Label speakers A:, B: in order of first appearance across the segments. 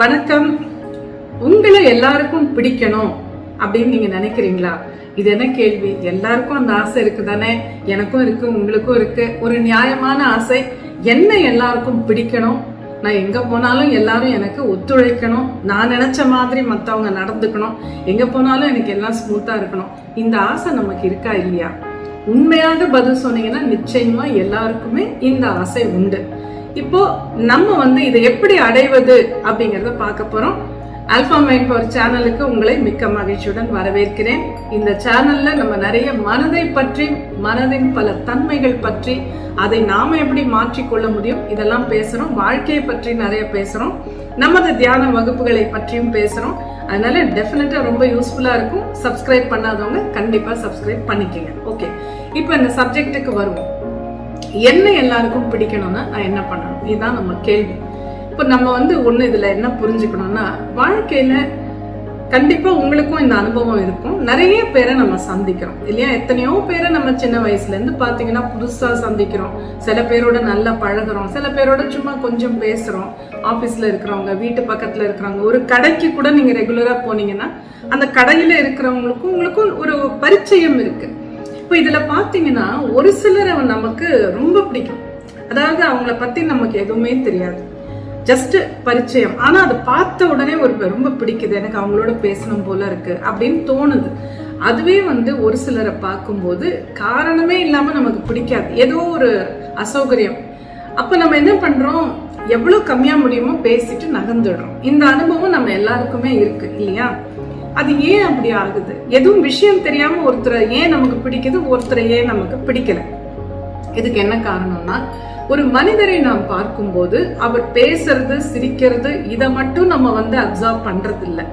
A: வணக்கம். உங்களை எல்லாருக்கும் பிடிக்கணும் அப்படின்னு நீங்க நினைக்கிறீங்களா? இது என்ன கேள்வி? எல்லாருக்கும் அந்த ஆசை இருக்கு தானே எனக்கும் இருக்கு உங்களுக்கும் இருக்கு. ஒரு நியாயமான ஆசை. என்ன எல்லாருக்கும் பிடிக்கணும்? நான் எங்க போனாலும் எல்லாரும் எனக்கு ஒத்துழைக்கணும். நான் நினைச்ச மாதிரி மத்தவங்க நடந்துக்கணும். எங்க போனாலும் எனக்கு எல்லாம் ஸ்மூத்தா இருக்கணும். இந்த ஆசை நமக்கு இருக்கா இல்லையா? உண்மையாக பதில் சொன்னீங்கன்னா நிச்சயமா எல்லாருக்குமே இந்த ஆசை உண்டு. இப்போ நம்ம வந்து இதை எப்படி அடைவது அப்படிங்கறத பார்க்க போறோம். அல்பா மைண்ட் பவர் சேனலுக்கு உங்களை மிக்க மகிழ்ச்சியுடன் வரவேற்கிறேன். இந்த சேனல்ல நம்ம நிறைய மனதை பற்றி மனதின் பல தன்மைகள் பற்றி அதை நாம எப்படி மாற்றிக்கொள்ள முடியும் இதெல்லாம் பேசுறோம். வாழ்க்கையை பற்றி நிறைய பேசுறோம். நமது தியான வகுப்புகளை பற்றியும் பேசுறோம். அதனால டெஃபினட்டா ரொம்ப யூஸ்ஃபுல்லா இருக்கும். சப்ஸ்கிரைப் பண்ணாதவங்க கண்டிப்பா சப்ஸ்கிரைப் பண்ணிக்கங்க. ஓகே இப்போ இந்த சப்ஜெக்ட்டுக்கு வருவோம். என்ன எல்லாருக்கும் பிடிக்கணும்னா நான் என்ன பண்ணணும்? இதுதான் நம்ம கேள்வி. இப்போ நம்ம வந்து ஒன்று இதில் என்ன புரிஞ்சுக்கணும்னா வாழ்க்கையில் கண்டிப்பாக உங்களுக்கும் இந்த அனுபவம் இருக்கும். நிறைய பேரை நம்ம சந்திக்கிறோம் இல்லையா? எத்தனையோ பேரை நம்ம சின்ன வயசுலேருந்து பார்த்தீங்கன்னா புதுசாக சந்திக்கிறோம். சில பேரோட நல்லா பழகுறோம் சில பேரோட சும்மா கொஞ்சம் பேசுகிறோம் ஆஃபீஸில் இருக்கிறவங்க வீட்டு பக்கத்தில் இருக்கிறவங்க ஒரு கடைக்கு கூட நீங்கள் ரெகுலராக போனீங்கன்னா அந்த கடையில் இருக்கிறவங்களுக்கும் உங்களுக்கும் ஒரு பரிச்சயம் இருக்குது இப்போ இதுல பாத்தீங்கன்னா ஒரு சிலரை நமக்கு ரொம்ப பிடிக்கும். அதாவது அவங்கள பத்தி நமக்கு எதுவுமே தெரியாது. ஜஸ்ட் பரிச்சயம். ஆனா அதை பார்த்த உடனே ஒரு ரொம்ப பிடிக்குது. எனக்கு அவங்களோட பேசணும் போல இருக்கு அப்படின்னு தோணுது. அதுவே வந்து ஒரு சிலரை பார்க்கும்போது காரணமே இல்லாம நமக்கு பிடிக்காது. ஏதோ ஒரு அசௌகரியம். அப்ப நம்ம என்ன பண்றோம்? எவ்வளவு கம்மியா முடியுமோ பேசிட்டு நகர்ந்துடுறோம். இந்த அனுபவம் நம்ம எல்லாருக்குமே இருக்கு இல்லையா? அது ஏன் அப்படி ஆகுது? எதுவும் விஷயம் தெரியாம ஒருத்தரை ஏன் நமக்கு பிடிக்குது? ஒருத்தரை ஏன் நமக்கு பிடிக்கல? இதுக்கு என்ன காரணம்னா ஒரு மனிதரை நாம் பார்க்கும்போது அவர் பேசுறது சிரிக்கிறது இதை மட்டும் நம்ம வந்து அப்சர்வ் பண்றது இல்லை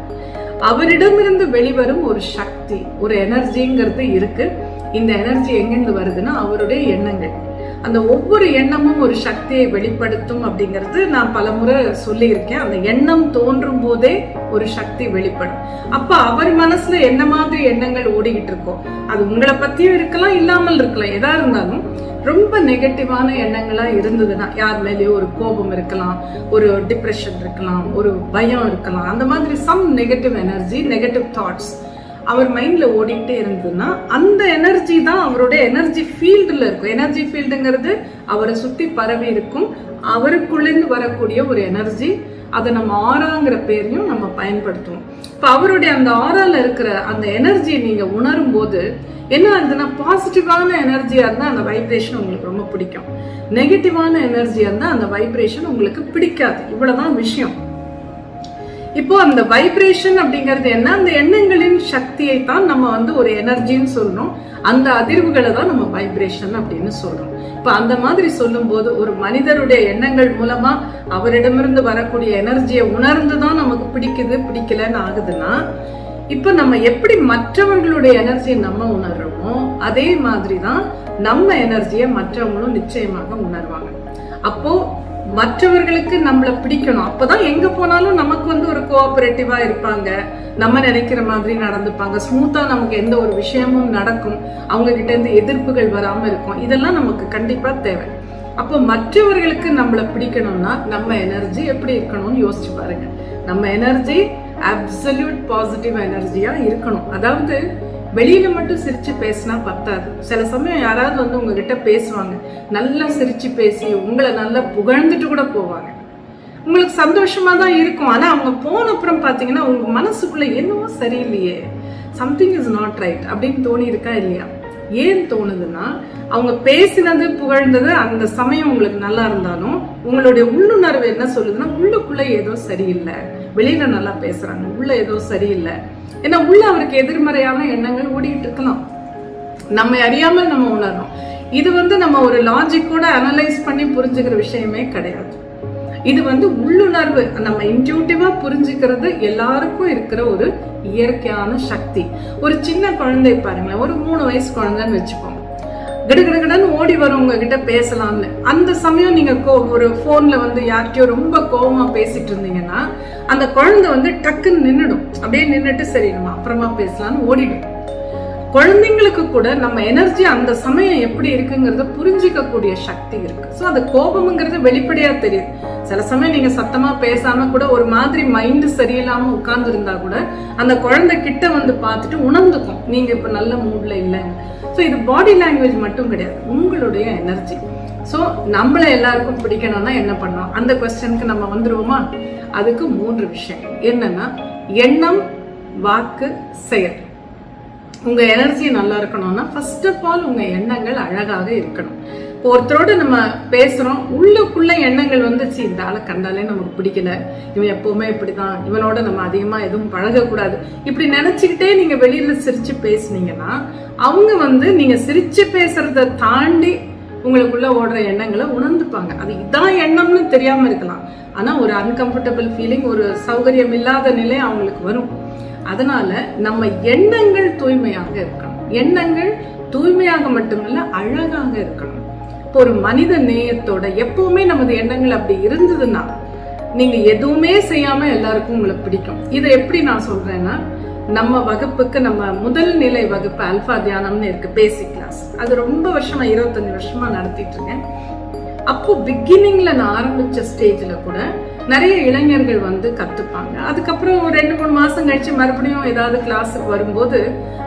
A: அவரிடமிருந்து வெளிவரும் ஒரு சக்தி ஒரு எனர்ஜிங்கிறது இருக்கு. இந்த எனர்ஜி எங்கிருந்து வருதுன்னா அவருடைய எண்ணங்கள். அந்த ஒவ்வொரு எண்ணமும் ஒரு சக்தியை வெளிப்படுத்தும் அப்படிங்கிறது நான் பலமுறை சொல்லியிருக்கேன். அந்த எண்ணம் தோன்றும் போதே ஒரு சக்தி வெளிப்படும். அப்ப அவர் மனசுல என்ன மாதிரி எண்ணங்கள் ஓடிக்கிட்டு இருக்கோ அது உங்களை பத்தியும் இருக்கலாம் இல்லாமல் இருக்கலாம் எதா இருந்தாலும் ரொம்ப நெகட்டிவான எண்ணங்களா இருந்ததுன்னா யார் மேலேயோ ஒரு கோபம் இருக்கலாம் ஒரு டிப்ரெஷன் இருக்கலாம் ஒரு பயம் இருக்கலாம் அந்த மாதிரி some negative energy negative thoughts அவர் மைண்டில் ஓடிக்கிட்டே இருந்ததுன்னா அந்த எனர்ஜி தான் அவருடைய எனர்ஜி ஃபீல்டில் இருக்கும். எனர்ஜி ஃபீல்டுங்கிறது அவரை சுற்றி பரவி இருக்கும். அவருக்குள்ளேருந்து வரக்கூடிய ஒரு எனர்ஜி அதை நம்ம ஆறாங்கிற பேரையும் நம்ம பயன்படுத்துவோம். இப்போ அவருடைய அந்த ஆறால இருக்கிற அந்த எனர்ஜியை நீங்கள் உணரும் போது என்ன ஆகுதுன்னா பாசிட்டிவான எனர்ஜியாக இருந்தால் அந்த வைப்ரேஷன் உங்களுக்கு ரொம்ப பிடிக்கும். நெகட்டிவான எனர்ஜியாக இருந்தால் அந்த வைப்ரேஷன் உங்களுக்கு பிடிக்காது. இவ்வளோதான் விஷயம். இப்போ அந்த வைப்ரேஷன் அப்படிங்கிறது என்ன? அந்த எண்ணங்களின் சக்தியை தான் நம்ம வந்து ஒரு எனர்ஜின்னு சொல்றோம். அந்த அதிர்வுகளை தான் நம்ம வைப்ரேஷன் அப்படின்னு சொல்றோம். இப்போ அந்த மாதிரி சொல்லும்போது ஒரு மனிதருடைய எண்ணங்கள் மூலமா அவரிடமிருந்து வரக்கூடிய எனர்ஜியை உணர்ந்து தான் நமக்கு பிடிக்குது பிடிக்கலன்னு ஆகுதுன்னா இப்போ நம்ம எப்படி மற்றவர்களுடைய எனர்ஜியை நம்ம உணர்றோமோ அதே மாதிரி தான் நம்ம எனர்ஜியை மற்றவங்களும் நிச்சயமாக உணர்வாங்க. அப்போ மற்றவர்களுக்கு நம்மளை பிடிக்கணும். அப்பதான் எங்க போனாலும் நமக்கு வந்து ஒரு கோஆபரேட்டிவா இருப்பாங்க. நம்ம நினைக்கிற மாதிரி நடந்துப்பாங்க. ஸ்மூத்தா நமக்கு எந்த ஒரு விஷயமும் நடக்கும். அவங்க கிட்ட இருந்து எதிர்ப்புகள் வராம இருக்கும். இதெல்லாம் நமக்கு கண்டிப்பா தேவை. அப்போ மற்றவர்களுக்கு நம்மளை பிடிக்கணும்னா நம்ம எனர்ஜி எப்படி இருக்கணும்னு யோசிச்சு பாருங்க. நம்ம எனர்ஜி அப்சல்யூட் பாசிட்டிவ் எனர்ஜியா இருக்கணும். அதாவது வெளியில மட்டும் சிரிச்சு பேசினா பத்தாது. சில சமயம் யாராவது வந்து உங்ககிட்ட பேசுவாங்க. நல்லா சிரிச்சு பேசி உங்களை நல்லா புகழ்ந்துட்டு கூட போவாங்க. உங்களுக்கு சந்தோஷமா தான் இருக்கும். ஆனா அவங்க போன அப்புறம் பாத்தீங்கன்னா உங்க மனசுக்குள்ள என்னவோ சரியில்லையே. சம்திங் இஸ் நாட் ரைட் அப்படின்னு தோணி இருக்கா இல்லையா? ஏன் தோணுதுன்னா அவங்க பேசினது புகழ்ந்தது அந்த சமயம் உங்களுக்கு நல்லா இருந்தாலும் உங்களுடைய உள்ளுணர்வு என்ன சொல்லுதுன்னா உள்ளுக்குள்ள ஏதோ சரியில்லை. வெளியில நல்லா பேசுறாங்க. உள்ள ஏதோ சரியில்லை. ஏன்னா உள்ள அவருக்கு எதிர்மறையான எண்ணங்கள் ஓடிட்டு இருக்கலாம். நம்ம அறியாமல் நம்ம உணர்றோம் இது வந்து நம்ம ஒரு லாஜிக்கோட அனலைஸ் பண்ணி புரிஞ்சுக்கிற விஷயமே கிடையாது. இது வந்து உள்ளுணர்வு. நம்ம இன்ட்யூட்டிவா புரிஞ்சுக்கிறது எல்லாருக்கும் இருக்கிற ஒரு இயற்கையான சக்தி. ஒரு சின்ன குழந்தை பாருங்களேன். ஒரு மூணு வயசு குழந்தைன்னு வச்சுப்போம். கிடுகிடுகிடன்னு ஓடி வரும் உங்ககிட்ட பேசலாம்னு. அந்த சமயம் நீங்க கோ ஒரு போன்ல வந்து யார்கிட்டயோ ரொம்ப கோபமா பேசிட்டு இருந்தீங்கன்னா அந்த குழந்தை வந்து டக்குன்னு நின்னுடும். அப்படியே நின்னுட்டு சரி நம்ம அப்புறமா பேசலாம்னு ஓடிடும். குழந்தைங்களுக்கு கூட நம்ம எனர்ஜி அந்த சமயம் எப்படி இருக்குங்கிறத புரிஞ்சிக்க கூடிய சக்தி இருக்கு. ஸோ அந்த கோபம்ங்கிறது வெளிப்படையா தெரியுது சில சமயம் நீங்க சத்தமா பேசாம கூட ஒரு மாதிரி மைண்ட் சரியில்லாம உட்கார்ந்து இருந்தா கூட அந்த குழந்தை கிட்ட வந்து பார்த்துட்டு உணர்ந்துக்கும். நீங்க இப்ப நல்ல மூட்ல இல்லைன்னு. ஸோ இது பாடி லாங்குவேஜ் மட்டும் கிடையாது. உங்களுடைய எனர்ஜி ஸோ நம்மள எல்லாருக்கும் பிடிக்கணும்னா என்ன பண்ணோம் அந்த கொஸ்டினுக்கு நம்ம வந்துடுவோமா அதுக்கு மூன்று விஷயம். என்னன்னா எண்ணம் வாக்கு செயல். உங்கள் எனர்ஜி நல்லா இருக்கணும்னா ஃபர்ஸ்ட் ஆஃப் ஆல் உங்கள் எண்ணங்கள் அழகாக இருக்கணும். ஒருத்தரோட நம்ம பேசுகிறோம் உள்ளுக்குள்ள எண்ணங்கள் வந்துச்சு. இந்த ஆளை கண்டாலே நமக்கு பிடிக்கல. இவன் எப்பவுமே இப்படிதான். இவனோட நம்ம அதிகமாக எதுவும் பழகக்கூடாது. இப்படி நினச்சிக்கிட்டே நீங்கள் வெளியில் சிரித்து பேசுனீங்கன்னா அவங்க வந்து நீங்கள் சிரித்து பேசுறத தாண்டி உங்களுக்குள்ள ஓடுற எண்ணங்களை உணர்ந்துப்பாங்க. அது இதான் எண்ணம்னு தெரியாம இருக்கலாம். ஆனா ஒரு அன்கம்ஃபர்டபுள் ஃபீலிங் ஒரு சௌகரியம் இல்லாத நிலை அவங்களுக்கு வரும். அதனால நம்ம எண்ணங்கள் தூய்மையாக இருக்கணும். எண்ணங்கள் தூய்மையாக மட்டுமல்ல அழகாக இருக்கணும். ஒரு மனித நேயத்தோட எப்பவுமே நமது எண்ணங்கள் அப்படி இருந்ததுன்னா நீங்க எதுவுமே செய்யாம எல்லாருக்கும் உங்களை பிடிக்கும். இதை எப்படி நான் சொல்றேன்னா நம்ம வகுப்புக்கு நம்ம முதல் நிலை வகுப்பு அல்ஃபா தியானம்னு இருக்கு பேசிக் கிளாஸ் அது ரொம்ப வருஷமா இருபத்தஞ்சு வருஷமா நடத்திட்டு இருக்கேன் அப்போ பிகினிங்ல நான் ஆரம்பிச்ச ஸ்டேஜ்ல கூட நிறைய இளைஞர்கள் வந்து கத்துப்பாங்க. அதுக்கப்புறம் ஒரு ரெண்டு மூணு மாசம் கழிச்சு மறுபடியும் ஏதாவது கிளாஸுக்கு வரும்போது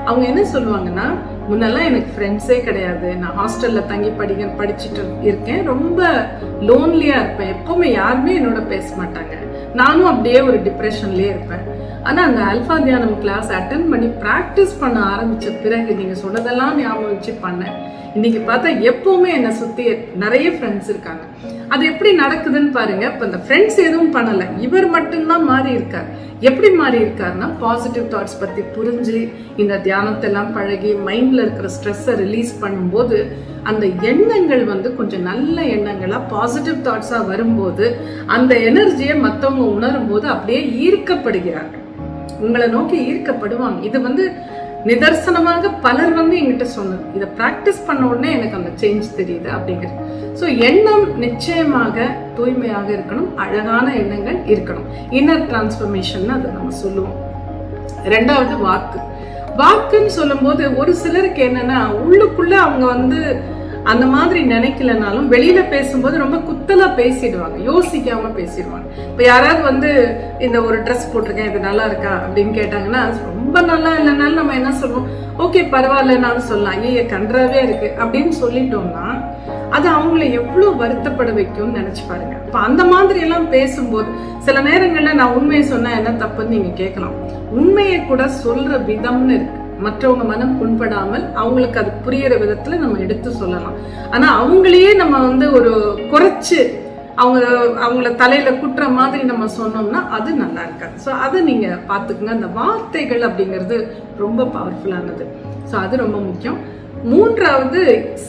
A: அவங்க என்ன சொல்லுவாங்கன்னா முன்னெல்லாம் எனக்கு ஃப்ரெண்ட்ஸே கிடையாது. நான் ஹாஸ்டலில் தங்கி படிக்க படிச்சுட்டு இருக்கேன். ரொம்ப லோன்லியாக இருப்பேன். எப்போவுமே யாருமே என்னோட பேச மாட்டாங்க. நானும் அப்படியே ஒரு டிப்ரெஷன்லேயே இருப்பேன். ஆனால் அந்த அல்ஃபா தியானம் கிளாஸ் அட்டன் பண்ணி ப்ராக்டிஸ் பண்ண ஆரம்பித்த பிறகு நீங்கள் சொன்னதெல்லாம் ஞாபகம் வச்சு பண்ணேன். இன்னைக்கு பார்த்தா எப்போவுமே என்னை சுற்றி நிறைய ஃப்ரெண்ட்ஸ் இருக்காங்க. அது எப்படி நடக்குதுன்னு பாருங்க. இப்ப இந்த ஃப்ரெண்ட்ஸ் எதுவும் பண்ணல. இவர் மட்டும்தான் மாறி இருக்கார். எப்படி மாறி இருக்காருன்னா பாசிட்டிவ் தாட்ஸ் பத்தி புரிஞ்சு இந்த தியானத்தெல்லாம் பழகி மைண்ட்ல இருக்கிற ஸ்ட்ரெஸ்ஸை ரிலீஸ் பண்ணும்போது அந்த எண்ணங்கள் வந்து கொஞ்சம் நல்ல எண்ணங்களா பாசிட்டிவ் தாட்ஸா வரும்போது அந்த எனர்ஜியை மற்றவங்க உணரும் போது அப்படியே ஈர்க்கப்படுகிறார்கள். உங்களை நோக்கி ஈர்க்கப்படுவாங்க. இது வந்து நிதர்சனமாக பலர் வந்து எங்கிட்ட சொன்னது இதை ப்ராக்டிஸ் பண்ண உடனே எனக்கு அந்த சேஞ்ச் தெரியுது அப்படிங்கிறது ஸோ எண்ணம் நிச்சயமாக தூய்மையாக இருக்கணும். அழகான எண்ணங்கள் இருக்கணும். இன்னர் டிரான்ஸ்ஃபர்மேஷன் அதை நம்ம சொல்லுவோம். ரெண்டாவது வாக்கு. வாக்குன்னு சொல்லும்போது ஒரு சிலருக்கு என்னன்னா உள்ளுக்குள்ள அவங்க வந்து அந்த மாதிரி நினைக்கலனாலும் வெளியில பேசும்போது ரொம்ப குத்தலா பேசிடுவாங்க. யோசிக்காம பேசிடுவாங்க. இப்ப யாராவது வந்து இந்த ஒரு ட்ரெஸ் போட்டிருக்கேன் இது நல்லா இருக்கா? அப்படின்னு கேட்டாங்கன்னா ரொம்ப நல்லா இல்லைனாலும் நம்ம என்ன சொல்லுவோம் ஓகே பரவாயில்லனாலும் சொல்லலாம். ஐய கன்றாவே இருக்கு. அப்படின்னு சொல்லிட்டோம்னா அது அவங்கள எவ்வளவு வருத்தப்பட வைக்கும்னு நினைச்சு பாருங்க. இப்ப அந்த மாதிரி எல்லாம் பேசும்போது சில நேரங்கள்ல நான் உண்மையை சொன்னா என்ன தப்புன்னு நீங்க கேட்கலாம். உண்மையை கூட சொல்ற விதம்னு இருக்கு. மற்றவங்க மனம் புண்படாமல் அவங்களுக்கு அது புரியிற விதத்துல நம்ம எடுத்து சொல்லலாம். ஆனா அவங்களையே நம்ம வந்து ஒரு குறைச்சு அவங்க அவங்கள தலையில குட்டுற மாதிரி நம்ம சொன்னோம்னா அது நல்லா இருக்காது. ஸோ அதை நீங்க பாத்துக்கங்க அந்த வார்த்தைகள் அப்படிங்கிறது ரொம்ப பவர்ஃபுல்லானது ஸோ அது ரொம்ப முக்கியம். மூன்றாவது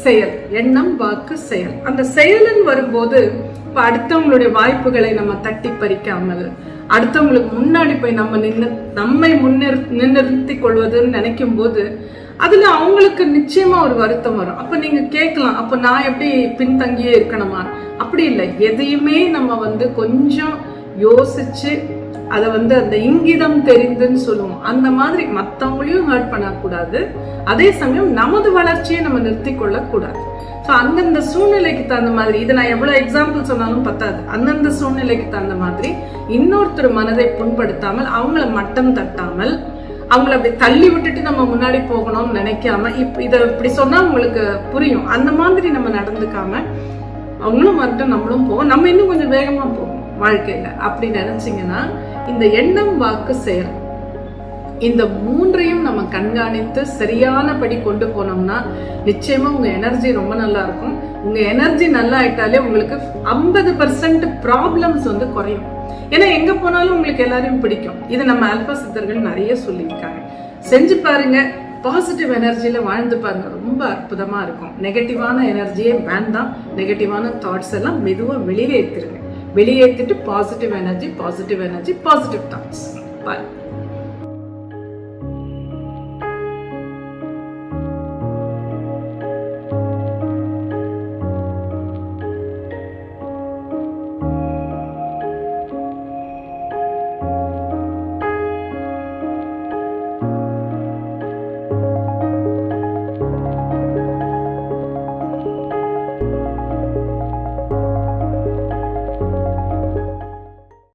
A: செயல். எண்ணம் வாக்கு செயல். அந்த செயலுன்னு வரும்போது இப்போ அடுத்தவங்களுடைய வாய்ப்புகளை நம்ம தட்டி பறிக்காமல் அடுத்தவங்களுக்கு முன்னாடி போய் நம்ம நின்று நம்மை முன்னிறு நிறுத்தி கொள்வதுன்னு நினைக்கும் போது அதுல அவங்களுக்கு நிச்சயமா ஒரு வருத்தம் வரும். அப்ப நீங்க கேட்கலாம் அப்ப நான் எப்படி பின்தங்கியே இருக்கணுமா? அப்படி இல்லை. எதையுமே நம்ம வந்து கொஞ்சம் யோசிச்சு அதை வந்து அந்த இங்கிதம் தெரிந்துன்னு சொல்லுவோம். அந்த மாதிரி மற்றவங்களையும் ஹர்ட் பண்ணக்கூடாது. அதே சமயம் நமது வளர்ச்சியை நம்ம நிறுத்தி கொள்ளக்கூடாது. ஸோ அந்தந்த சூழ்நிலைக்கு தகுந்த மாதிரி இதை நான் எவ்வளோ எக்ஸாம்பிள் சொன்னாலும் பத்தாது. அந்தந்த சூழ்நிலைக்கு தகுந்த மாதிரி இன்னொருத்தர் மனதை புண்படுத்தாமல் அவங்கள மட்டம் தட்டாமல் அவங்கள அப்படி தள்ளி விட்டுட்டு நம்ம முன்னாடி போகணும்னு நினைக்காம இப் இதை இப்படி சொன்னால் உங்களுக்கு புரியும். அந்த மாதிரி நம்ம நடந்துக்காம அவங்களும் வரட்டும் நம்மளும் போவோம் நம்ம இன்னும் கொஞ்சம் வேகமாக போவோம் வாழ்க்கையில். அப்படி நினச்சிங்கன்னா இந்த எண்ணம் வாக்கு செயல் இந்த மூன்றையும் நம்ம கண்காணித்து சரியானபடி கொண்டு போனோம்னா நிச்சயமா உங்க எனர்ஜி ரொம்ப நல்லா இருக்கும். உங்க எனர்ஜி நல்லா ஆயிட்டாலே உங்களுக்கு ஐம்பது பர்சன்ட் ப்ராப்ளம்ஸ் வந்து குறையும். ஏன்னா எங்க போனாலும் உங்களுக்கு எல்லாரையும் பிடிக்கும். இது நம்ம அல்பா சித்தர்கள் நிறைய சொல்லியிருக்காங்க. செஞ்சு பாருங்க. பாசிட்டிவ் எனர்ஜியில வாழ்ந்து பாருங்க. ரொம்ப அற்புதமா இருக்கும். நெகட்டிவான எனர்ஜியே வேண்டாம். நெகட்டிவான தாட்ஸ் எல்லாம் மெதுவாக வெளியேற்றிருங்க வெளியேற்றிட்டு positive energy positive energy positive thoughts பாய்